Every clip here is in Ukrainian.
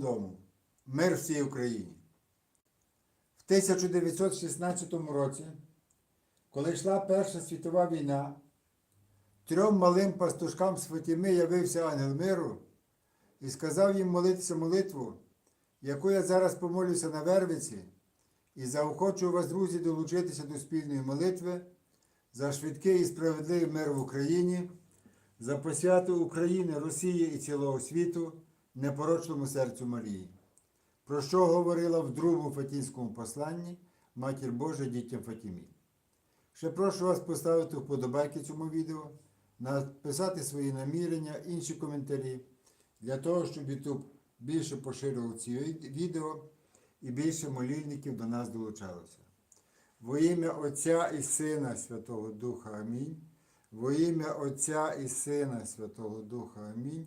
Дому. Мир всій Україні. В 1916 році, коли йшла Перша світова війна, трьом малим пастушкам з явився ангел миру і сказав їм молитися молитву, яку я зараз помолюся на Вервиці, і заохочую вас, друзі, долучитися до спільної молитви за швидкий і справедливий мир в Україні, за посвяту України, Росії і цілого світу непорочному серцю Марії, про що говорила в другому Фатінському посланні Матір Божа дітям Фатімі. Ще прошу вас поставити вподобайки цьому відео, написати свої намірення, інші коментарі, для того, щоб YouTube більше поширював ці відео і більше молільників до нас долучалося. Во ім'я Отця і Сина Святого Духа Амінь. Во ім'я Отця і Сина Святого Духа Амінь.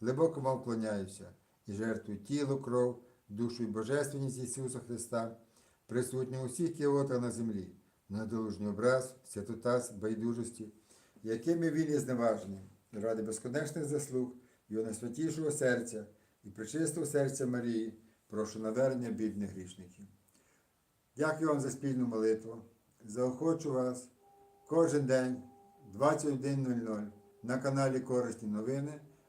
глибоко вам вклоняюся і жертвую тіло, кров, душу і божественність Ісуса Христа, присутню у всіх кіотах на землі, на долужній образ, святотас, байдужості, якими він є зневаженим, ради безконечних заслуг Його найсвятішого серця і причистого серця Марії, прошу навернення бідних грішників. Дякую вам за спільну молитву. Заохочу вас кожен день 21.00 на каналі Корисні новини